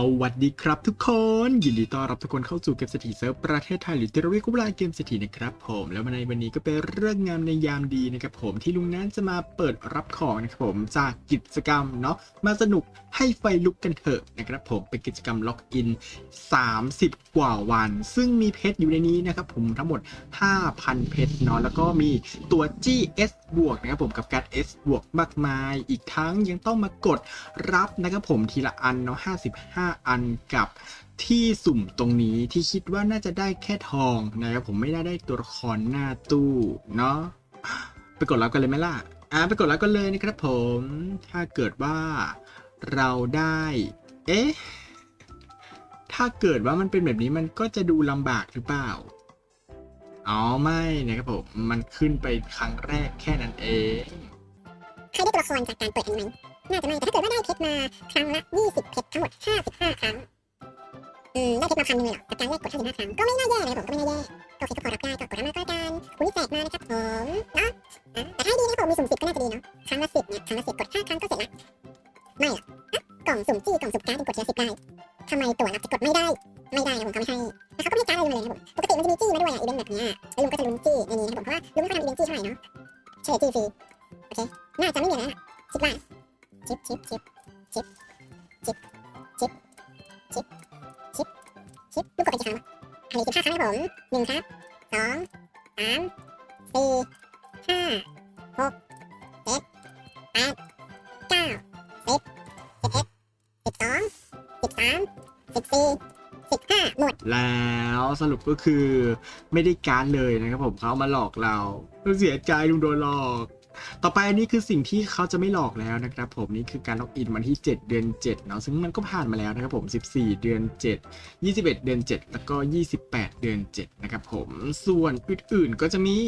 สวัสดีครับทุกคน ยินดีต้อนรับทุกคนเข้าสู่เกมเศรษฐีเซิร์ฟประเทศไทยหรือที่เราเรียกว่าเกมเศรษฐีนะครับผมแล้วในวันนี้ก็เป็นเรื่องงามในยามดีนะครับผมที่ลุงนั้นจะมาเปิดรับของนะครับผมจากกิจกรรมเนาะมาสนุกให้ไฟลุกกันเถอะนะครับผมเป็นกิจกรรมล็อกอิน 30 กว่าวัน ซึ่งมีเพชรอยู่ในนี้นะครับผมทั้งหมด 5,000 เพชรเนาะแล้วก็มีตัว GS บวกนะครับผมกับการ S บวกมากมาย อีกทั้งยังต้องมากดรับนะครับผมทีละอันเนาะ55อันกับที่สุ่มตรงนี้ที่คิดว่าน่าจะได้แค่ทองนะครับผมไม่ได้ได้ตัวละครหน้าตู้เนาะไปกดรับกันเลยไหมล่ะอ่าไปกดรับกันเลยนะครับผม ถ้าเกิดว่าเราได้ เอ๊ะถ้าเกิดว่ามันเป็นแบบนี้มันก็จะดูลำบากหรือเปล่าอ๋อไม่นะครับผมมันขึ้นไปครั้งแรกแค่นั้นเองใครได้ตัวละครจากการเปิดอันนี้ไหม น่าจะไม่แต่ถ้าเกิดว่าได้เพชรมาครั้งละ 20 เพชรทั้งหมด 55 ครั้งอืมได้เพชรมาพันหนึ่งเลยเหรอจากการแลกกด55ครั้งก็ไม่น่าแย่นะครับผมก็ไม่น่าแย่โอเคก็พอรับได้ก็กดมาก็กันคุณแจกมานะครับผมเนาะแต่ให้ดีนะผมมีสุ่ม10ก็น่าจะดีเนาะครั้งละ10เนี่ยครั้งละ10กด5ครั้งก็เสร็จละไม่หรอกกล่องสุ่มจี้กล่องสุ่มการ์ดกดทีละ10ได้ทำไมตัวรับจะกดไม่ได้ไม่ได้นะผมเขาไม่ให้แล้วเขาก็ไม่การ์ดอะไรมาเลยนะผมปกติมันจะมีจี้มาด้วยอะอีเวนต์แบบเนี้ยแล้วลุงก็จะลุ้นจี้ในนี้นะผมเพราะว่าลุงไม่ค่อยทำอีเวนต์จี้เท่าไหร่เนาะเฉยจี้ฟรีโอเคน่าจะไม่มีอะไรนะคิดว่า ชิปชิปชิปชิปชิปชิปชิปชิปชิปลูกกดไปกี่ครั้งอันนี้สิบห้าครั้งครับผมหนึ่งครับสองสามสี่ห้าหกเจ็ดแปดเก้าสิบสิบเอ็ดสิบสองสิบสามสิบสี่สิบห้าหมด แล้วสรุปก็คือไม่ได้การเลยนะครับผมเขามาหลอกเราเสียใจลุงโดนหลอก ต่อไปอันนี้คือสิ่งที่เขาจะไม่หลอกแล้วนะครับผมนี่คือการล็อกอินวันที่ 7 เดือน7เนาะซึ่งมันก็ผ่านมาแล้วนะครับผม 14 เดือน 7 21 เดือน 7 แล้วก็ 28 เดือน 7 นะครับผมส่วนอื่นๆก็จะมี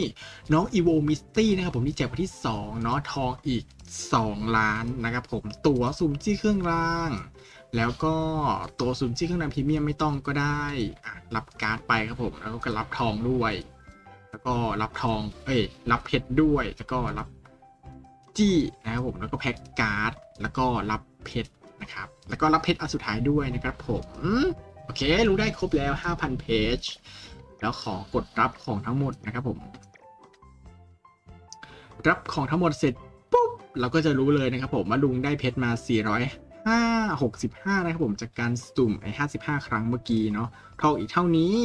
น้อง Evo Misty นะครับผมที่แจกวันที่2เนาะทองอีก 2 ล้านนะครับผมตั๋วสุ่มจี้เครื่องรางแล้วก็ตัวซูมจี้เครื่องนำพรีเมียมไม่ต้องก็ได้รับการ์ดไปครับผมแล้วก็รับทองด้วย แล้วก็รับทองเอ้ยรับเพชรด้วยแล้วก็รับ จี้นะครับผมแล้วก็แพ็กการ์ด แล้วก็รับเพชรนะครับ แล้วก็รับเพชรอันสุดท้ายด้วยนะครับผมโอเครู้ได้ครบแล้ว 5,000เพจแล้วขอกดรับของทั้งหมดนะครับผม รับของทั้งหมดเสร็จปุ๊บเราก็จะรู้เลยนะครับผมว่าลุงได้เพชรมา400ห้าหกสิบห้านะครับผมจากการสุ่มไอ้ห้าสิบห้าครั้งเมื่อกี้เนาะทองอีกเท่านี้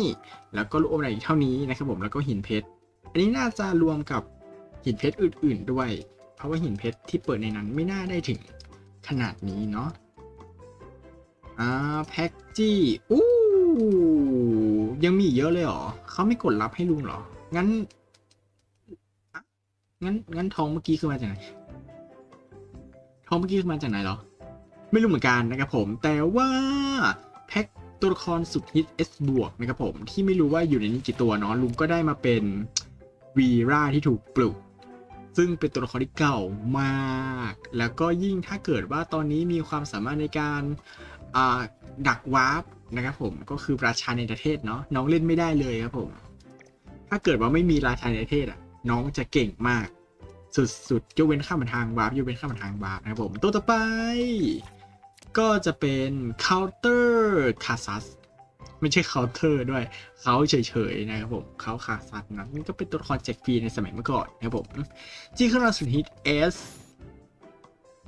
แล้วก็ลูกอมอะไรอีกเท่านี้นะครับผมแล้วก็หินเพชรอันนี้น่าจะรวมกับหินเพชรอื่น ๆ ด้วย ราะว่าหินเพชรที่เปิดในนั้นไม่น่าได้ถึงขนาดนี้เนาะอ่าแพ็กจี้อู้ยังมีอีกเยอะเลยเหรอเขาไม่กดรับให้ลุงเหรอ งั้น งั้น งั้นทองเมื่อกี้คือมาจากไหน ทองเมื่อกี้คือมาจากไหนเหรอ ไม่รู้เหมือนกันนะครับผม แต่ว่าแพ็คตัวละครสุดฮิต S บวกนะครับผม ที่ไม่รู้ว่าอยู่ในนี้กี่ตัวเนาะลุงก็ได้มาเป็นวีราที่ถูกปลุก ซึ่งเป็นตัวละครที่เก่ามาก แล้วก็ยิ่งถ้าเกิดว่าตอนนี้มีความสามารถในการดักวาร์ปนะครับผมก็คือราชาในประเทศเนาะน้องเล่นไม่ได้เลยครับผม ถ้าเกิดว่าไม่มีราชาในประเทศอะ น้องจะเก่งมาก สุดๆยกเว้นข้ามันทางวาร์ปยกเว้นข้ามันทางวาร์ปนะครับผมตัวต่อไป ก็จะเป็น counter c a s a s ไม่ใช่ counter ด้วยเขาเฉยๆนะครับผมเขาคาซัสนะนี่ก็เป็นตัวละครแจ็คฟรีในสมัยเมื่อก่อนนะครับผมจี้ขึ้นมาสุดฮิต S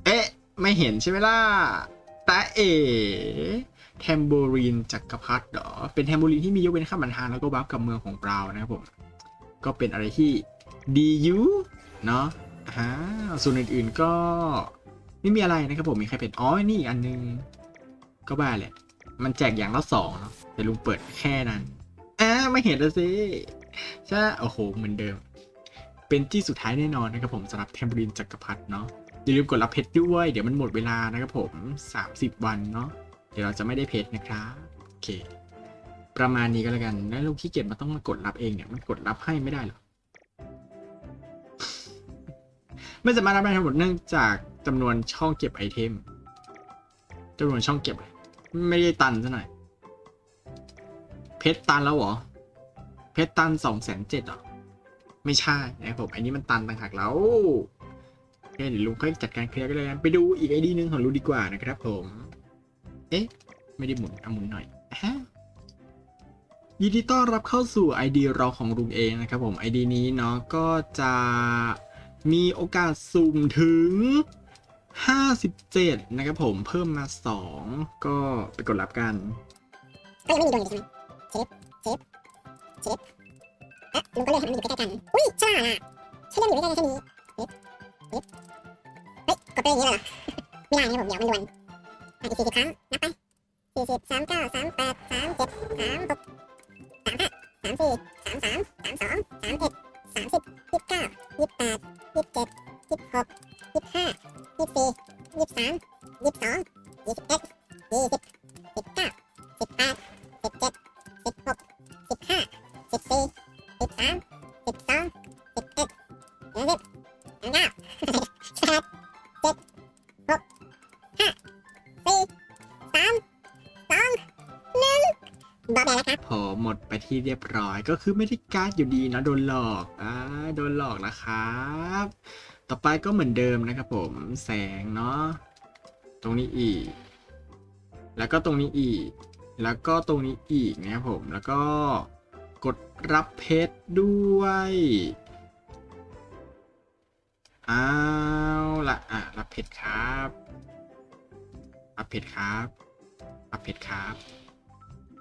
เอ๊ะ ไม่เห็นใช่ไหมล่ะตาเอ๋แทมโบรีนจักรพรรดิเหรอ เป็นแทมโบรีนที่มียกเว้นข้ามบันทางแล้วก็บัฟกับเมืองของเรานะครับผม ก็เป็นอะไรที่ดียู่เนาะอ่าส่วนอื่นๆก็ ไม่มีอะไรนะครับผม มีใครเป็น อ๋อ นี่อีกอันนึง ก็บ้าแหละ มันแจกอย่างละสองเนาะแต่ลุงเปิดแค่นั้นอ่าไม่เห็นแล้วสิใช่โอ้โหเหมือนเดิม เป็นที่สุดท้ายแน่นอนนะครับผมสำหรับเทมบรินจักรพรรดิเนาะอย่าลืมกดรับเพชรด้วย เดี๋ยวมันหมดเวลานะครับผม 30 วันเนาะเดี๋ยวเราจะไม่ได้เพชรนะครับโอเค ประมาณนี้ก็แล้วกันแล้วลุงขี้เกียจมาต้องมากดรับเองเนี่ยมันกดรับให้ไม่ได้หรอไม่สามารถรับได้ทั้งหมดเนื่องจากจำนวนช่องเก็บไอเทมจำนวนช่องเก็บ ไม่ได้ตันซะหน่อย เพชรตันแล้วเหรอ เพชรตันสองแสนเจ็ดหรอ ไม่ใช่นะครับผมอันนี้มันตันต่างหากแล้วโอเคเดี๋ยวลุงค่อยจัดการเคลียร์กันเลยกันไปดูอีกไอดีนึงของลุงดีกว่านะครับผม เอ๊ะ ไม่ได้หมุนเอาหมุนหน่อยฮะยินดีต้อนรับเข้าสู่ ID เราของลุงเองนะครับผม ID นี้เนาะก็จะมีโอกาสสุ่มถึง 57 นะครับผมเพิ่มมา 2 ก็ไปกดรับกันก็ยังไม่มีโดนอยู่ใช่ไหมเชฟเชฟเชฟเอ๊ะลุงก็เลยหันมาอยู่ใกล้ๆกัน อุ้ยฉลาดอะใช่เรื่องอยู่ใกล้ๆแค่นี้เชฟเชฟเฮ้ยกดไปอย่างนี้เลยเหรอ ไม่ได้นะผมเดี๋ยวมันดวนอะอีกสี่สิบครั้งนับไปสี่สิบสามเก้าสามแปด สิบแปดสิบเจ็ดสิบหกสิบห้าสิบสี่สิบสามสิบสองสิบเอ็ดยี่สิบยี่สิบเก้าแปดเจ็ดหกห้าสี่สามสองหนึ่งบอแบแล้วครับพอหมดไปที่เรียบร้อยก็คือไม่ได้การ์ดอยู่ดีนะโดนหลอกอ่าโดนหลอกนะครับ ต่อไปก็เหมือนเดิมนะครับผมแสงเนาะตรงนี้อีก แล้วก็ตรงนี้อีก แล้วก็ตรงนี้อีกนะครับผม แล้วก็กดรับเพชรด้วยเอาละอะรับเพชรครับ รับเพชรครับ รับเพชรครับ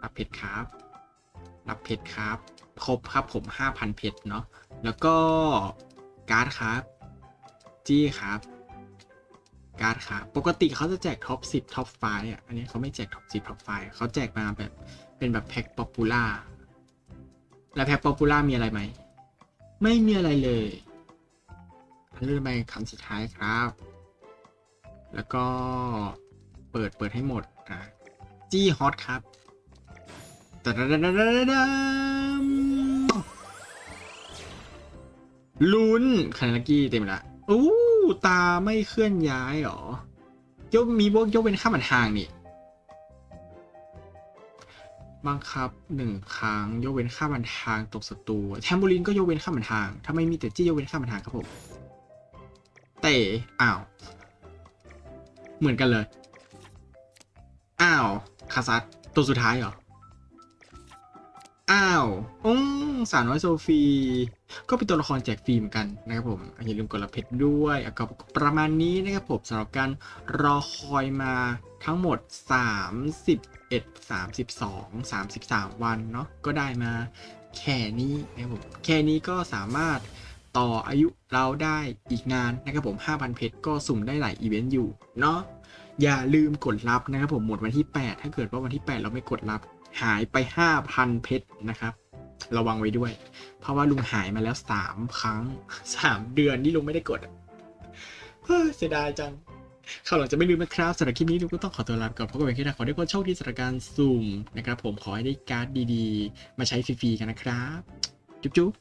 รับเพชรครับ รับเพชรครับ ครบครับผม 5,000 เพชรเนาะ แล้วก็การ์ดครับ จี้ครับ การ์ดครับปกติเขาจะแจกท็อป 10 ท็อป 5 อะ อันนี้เขาไม่แจกท็อป 10 ท็อป 5 เขาแจกมาแบบเป็นแบบแพ็คป๊อปปูล่า แล้วแพ็คป๊อปปูล่ามีอะไรไหม ไม่มีอะไรเลย อันเลื่อนไปคำสุดท้ายครับ แล้วก็เปิดเปิดให้หมดอะจี้ฮอตครับตะดดดดลุ้นคานากิเต็มละอู้ ตาไม่เคลื่อนย้ายหรอยกมีพวกยกเป็นข้ามทางนี่บังคับหนึ่งครั้งยกเว้นข้ามทางตกศัตรูแทมบูลินก็ยกเว้นข้ามทางทำไม่มีแต่จี้ยกเว้นข้ามทางครับผมเตะอ้าว เหมือนกันเลย อ้าวคาซัตตัวสุดท้ายเหรอ อ้าวอืมสาวน้อยโซฟี ก็เป็นตัวละครแจกฟรีเหมือนกันนะครับผมอย่าลืมกดรับเพชรด้วยอะก็ประมาณนี้นะครับผมสำหรับการรอคอยมาทั้งหมด 31 32 33 วันเนาะก็ได้มาแค่นี้นะครับผมแค่นี้ก็สามารถต่ออายุเราได้อีกนานนะครับผม 5,000 เพชรก็สุ่มได้หลายอีเวนต์อยู่เนาะอย่าลืมกดรับนะครับผมหมดวันที่ 8 ถ้าเกิดว่าวันที่ 8 เราไม่กดรับ หายไป 5,000 เพชรนะครับ ระวังไว้ด้วย เพราะว่าลุงหายมาแล้ว 3 ครั้ง 3 เดือนที่ลุงไม่ได้กดเสียดายจังข่าวหลังจะไม่ลืมนะครับสำหรับคลิปนี้ลุงก็ต้องขอตัวลาไปก่อนพบกันใหม่คลิปหน้าขอให้ทุกคนโชคดีสำหรับการสุ่มนะครับ ผมขอให้ได้การ์ดดีๆ มาใช้ฟรีๆกันนะครับ จุ๊บ